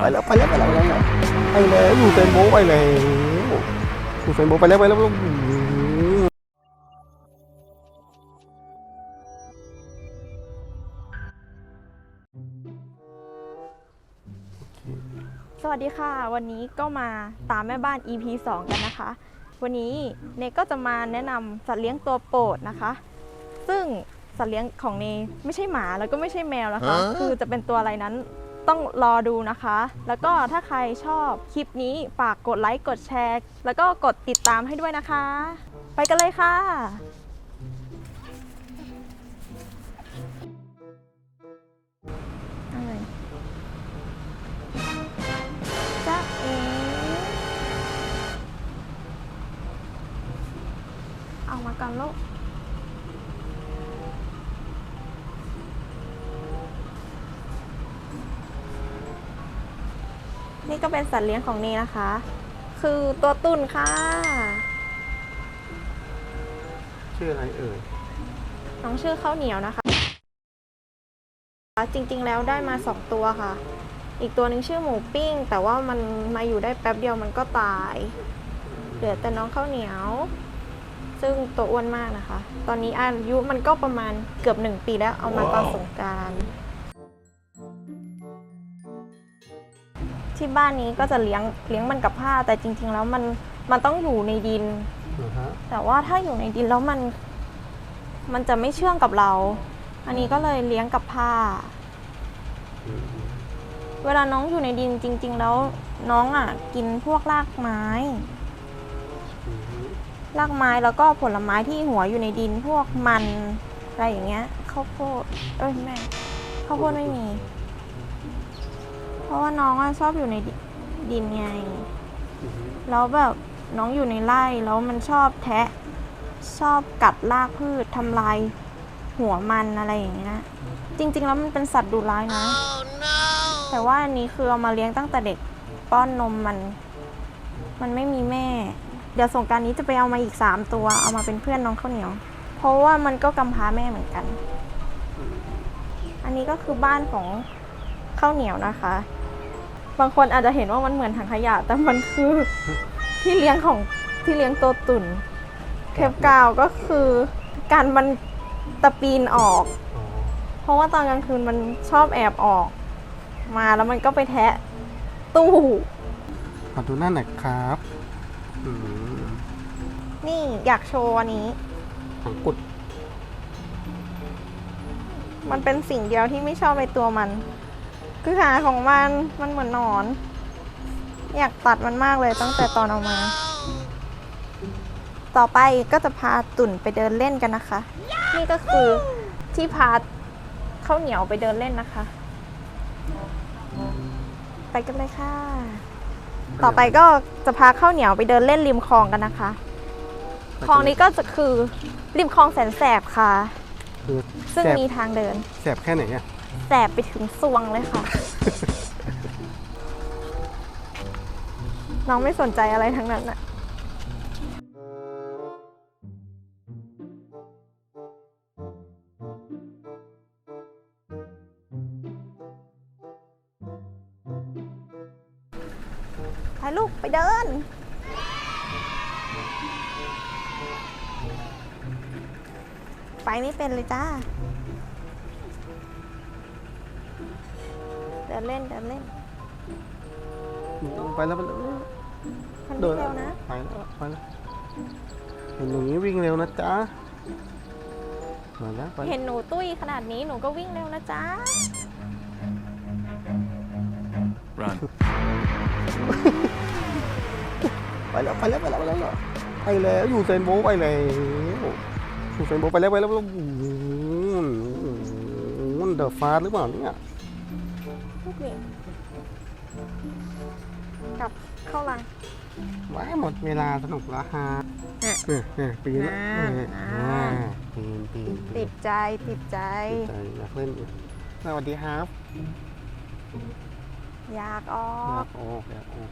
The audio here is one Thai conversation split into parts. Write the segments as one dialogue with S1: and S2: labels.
S1: ไปแล้วไปแล้วไปแล้วไปแล้วไปแล้วอยู่เซนโบไปแล้วอยู่เซนโบไปแล้วไปแล้วไปแล้วอื้อหือ
S2: สวัสดีค่ะ วันนี้ก็มาตามแม่บ้าน EP 2 กันนะคะ วันนี้เนก็จะมาแนะนำสัตว์เลี้ยงตัวโปรดนะคะ ซึ่งสัตว์เลี้ยงของเนไม่ใช่หมาแล้วก็ไม่ใช่แมวนะคะ คือจะเป็นตัวอะไรนั้น ต้องรอดูนะคะ แล้วก็ถ้าใครชอบคลิปนี้ฝากกดไลค์กดแชร์ แล้วก็กดติดตามให้ด้วยนะคะ ไปกันเลยค่ะอะไรจ๊ะเอ๋เอามากันลูก นี่ก็เป็นสัตว์เลี้ยงของเนนะคะ คือตัวตุ่นค่ะ
S1: ชื่ออะไรเอ่ย
S2: น้องชื่อข้าวเหนียวนะคะ จริงๆแล้วได้มาสองตัวค่ะ อีกตัวหนึ่งชื่อหมูปิ้ง แต่ว่ามันมาอยู่ได้แป๊บเดียวมันก็ตาย เหลือแต่น้องข้าวเหนียว ซึ่งตัวอ้วนมากนะคะ ตอนนี้อายุมันก็ประมาณเกือบหนึ่งปีแล้วเอามาตอนสงกราร ที่บ้านนี้ก็จะเลี้ยงเลี้ยงมันกับผ้า แต่จริง ๆ แล้วมันมันต้องอยู่ในดิน
S1: อ่าฮะ
S2: แต่ว่าถ้าอยู่ในดินแล้วมัน มันจะไม่เชื่องกับเรา อันนี้ก็เลยเลี้ยงกับผ้า
S1: อืม
S2: เวลาน้องอยู่ในดินจริง ๆ แล้วน้องอะ กินพวกรากไม้
S1: อืม
S2: รากไม้แล้วก็ผลไม้ที่หัวอยู่ในดินพวกมันอะไรอย่างเงี้ยข้าวโพดเอ้ยแม่ข้าวโพดไม่มีเพ ราะว่าน้องอะชอบอยู่ในดิดินไง
S1: อืม
S2: แล้วแบบน้องอยู่ในไร่แล้วมันชอบแทะ ชอบกัดรากพืชทำลายหัวมันอะไรอย่างเงี้ยจริง ๆ แล้วมันเป็นสัตว์ดุร้ายนะ แต่ว่าอันนี้คือเอามาเลี้ยงตั้งแต่เด็กป้อนนมมัน มันไม่มีแม่ เดี๋ยวสงกรารนี้จะไปเอามาอีกสามตัวเอามาเป็นเพื่อนน้องข้าวเหนียว เพราะว่ามันก็กำพร้าแม่เหมือนกัน อันนี้ก็คือบ้านของข้าวเหนียวนะคะ บางคนอาจจะเห็นว่ามันเหมือนถังขยะ แต่มันคือที่เลี้ยงของที่เลี้ยงตัวตุ่นเทปกาวก็คือการมันตะปีนออก
S1: อ๋อ
S2: เพราะว่าตอนกลางคืนมันชอบแอบออก มาแล้วมันก็ไปแทะตู้
S1: ขอดูหน้าหน่อยครับอืม
S2: นี่อยากโชว์อันนี้
S1: หางกุด
S2: มันเป็นสิ่งเดียวที่ไม่ชอบในตัวมัน คือหาของมันมันเหมือนหนอน อยากตัดมันมากเลยตั้งแต่ตอนเอามา ต่อไปก็จะพาตุ่นไปเดินเล่นกันนะคะ นี่ก็คือที่พาข้าวเหนียวไปเดินเล่นนะคะ ไปกันเลยค่ะ ต่อไปก็จะพาข้าวเหนียวไปเดินเล่นริมคลองกันนะคะคลองนี้ก็จะคือริมคลองแสนแสบค่ะ
S1: คือ
S2: ซึ่ง
S1: แสบ
S2: มีทางเดิน
S1: แสบแค่ไหนอะ
S2: แสบไปถึงซวงเลยค่ะ น้องไม่สนใจอะไรทั้งนั้นอะไปลูกไปเดิน ไปไม่เป็นเลยจ้า ดินเล่นเดินเล่น
S1: ไปแล้วไปแล้ว
S2: มัน
S1: เดิ
S2: ไม่
S1: น
S2: เร็วนะ
S1: ไปแล้วไปแล้วเห็นอย่างนี้วิ่งเร็วนะจ๊ะมาแล้วไป
S2: เห็นหนูตุ้ยขนาดนี้หนูก็วิ่งเร็วนะจ๊ะ
S3: Run.
S1: ไปแล้วไปแล้วไปแล้วไปแล้วไปแล้วอยู่เซนโบไปแล้วอยู่เซนโบไปแล้วไปแล้วไปแล้วเดอะฟาสหรือเปล่าเนี่ย
S2: ลูกนี่กลับเข้ารัง
S1: ว้ายหมดเวลาสนุกแล้วฮะ
S2: เนี่ย
S1: เนี่ยเนี่ยปีนแล้ว
S2: อ่า
S1: เนี่ย
S2: อ่า
S1: อ่าปีนปีนปี
S2: ติ
S1: น
S2: ดใจติดใจ
S1: ติดใจอยากเล่นอีกสวัสดีครับ
S2: อยากออ
S1: อยากกออกอยากออก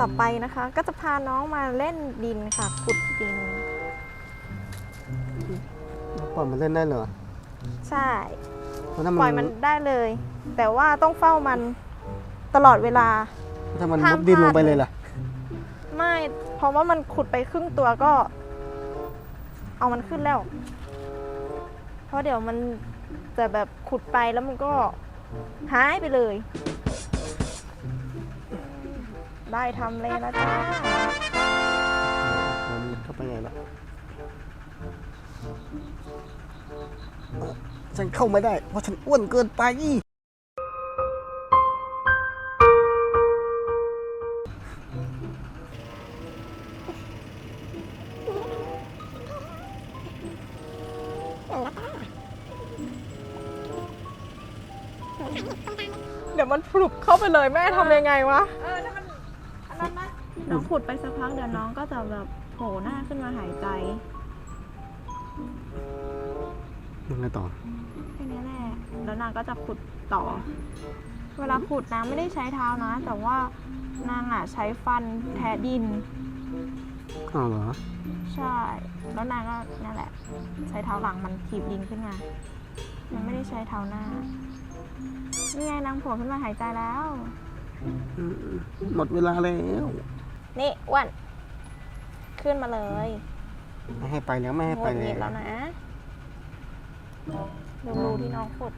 S2: ต่อไปนะคะ ก็จะพาน้องมาเล่นดินค่ะขุดดิน
S1: ปล่อยมันเล่นได้เหรอ
S2: ใช่
S1: เพราะถ้า
S2: ปล่อยมันได้เลย แต่ว่าต้องเฝ้ามันตลอดเวลา
S1: ถ้ามัน
S2: ห้าม
S1: มุดดิน
S2: พลาด
S1: ลงไปเลยล่ะ
S2: ไม่เพราะว่ามันขุดไปครึ่งตัวก็ เอามันขึ้นแล้ว เพราะเดี๋ยวมันจะแบบขุดไปแล้วมันก็หายไปเลย ได้ทำเลยแล้วจ้า
S1: มันมุดเข้าไปไงล่ะ ฉันเข้าไม่ได้ เพราะฉันอ้วนเกินไป
S2: เดี๋ยวมันพลุบเข้าไปเลยแม่ทำยังไงวะเออถ้ามันอันนั้นนะน้องขุดไปสักพักเดี๋ยวน้องก็จะแบบโผล่หน้าขึ้นมาหายใจ
S1: ยังไงต่อ
S2: แค่นี้แหละแล้วนางก็จะขุดต่อ เวลาขุดนางไม่ได้ใช้เท้านะ แต่ว่านางอะใช้ฟันแทะดิน
S1: อ้าวเหรอ
S2: ใช่ แล้วนางก็นั่นแหละ ใช้เท้าหลังมันถีบดินขึ้นมา มันไม่ได้ใช้เท้าหน้า นี่ไงนางโผล่ขึ้นมาหายใจแล้ว
S1: อืมหมดเวลาแล้ว
S2: นี่อ้วันขึ้นมาเลย
S1: ไม่ให้ไปแล้วไม่ให้
S2: หง
S1: ไป
S2: ดห
S1: แล้
S2: งิด
S1: ว
S2: แล้วนะ ดูรูที่น้องขุด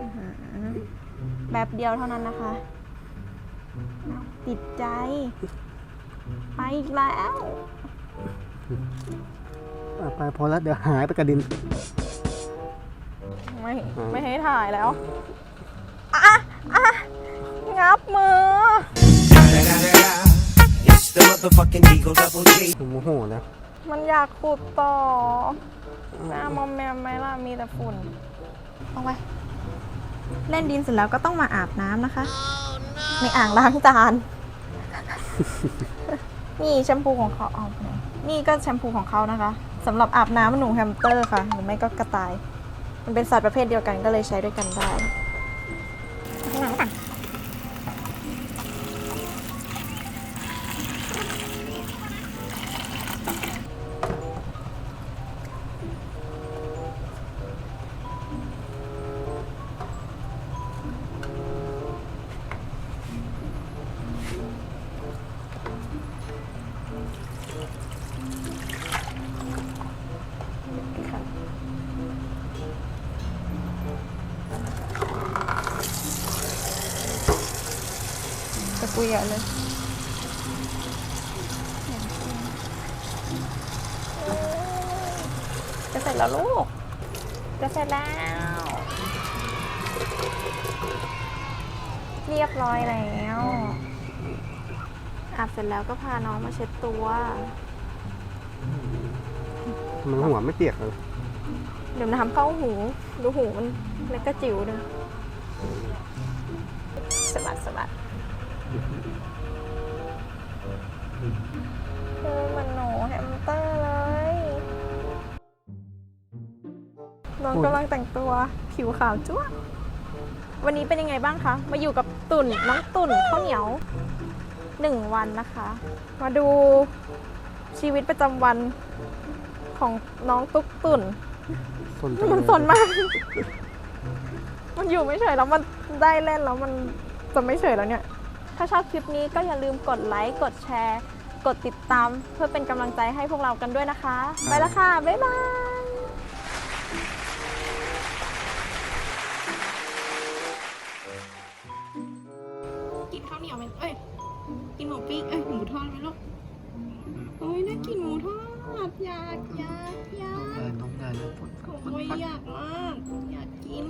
S2: อื้อหือแบบเดียวเท่านั้นนะคะ ติดใจ ไปอีกแล้ว
S1: อะไปพอแล้วเดี๋ยวหายไปกับดิน
S2: ไม่
S1: อืม
S2: ไม่ให้ถ่ายแล้วอะอะงับมือ
S4: It's the motherfucking Eagle Double G.
S1: ผมโมโหแล้ว
S2: มันอยากขุดต่อหน้ามอมแมมไหมล่ะ มีแต่ฝุ่นเอาไว้เล่นดินเสร็จแล้วก็ต้องมาอาบน้ำนะคะ ในอ่างล้างจาน นี่แชมพูของเขาเอาไปไหนนี่ก็แชมพูของเขานะคะสำหรับอาบน้ำหนูแฮมสเตอร์ค่ะ หรือไม่ก็กระต่าย มันเป็นสัตว์ประเภทเดียวกันก็เลยใช้ด้วยกันได้ จะคุยอะเลยจะเสร็จแล้วลูก จะเสร็จแล้ว เรียบร้อยแล้วอาบเสร็จแล้วก็พาน้องมาเช็ดตัว
S1: มันหัวไม่เปียกเลย
S2: เดี๋ยวน้ำเข้าหู ดูหูมันเล็กกระจิ๋วเลย น้องกำลังแต่งตัวผิวขาวจ้วะวันนี้เป็นยังไงบ้างคะ มาอยู่กับตุ่นน้องตุ่นข้าวเหนียวหนึ่งวันนะคะ มาดูชีวิตประจำวันของน้องตุ๊กตุ่น
S1: สนจัง
S2: มัน
S1: เลย
S2: สนมาก มันอยู่ไม่เฉยแล้วมันได้เล่นแล้วมันจะไม่เฉยแล้วเนี่ย ถ้าชอบคลิปนี้ก็อย่าลืมกดไลค์ กดแชร์ กดติดตาม เพื่อเป็นกำลังใจให้พวกเรากันด้วยนะคะ ไปแล้วค่ะ บ๊ายบาย นข้าวเหนียวไหมเอ้ย กินหมูปิ้ง เอ้ย หมูทอดไหมลูกโอ้ยน่ากินหมูทอด อยากอยากอยาก
S1: น้องได้แล้ว
S2: โอ้ยอยากมาก อยากกิน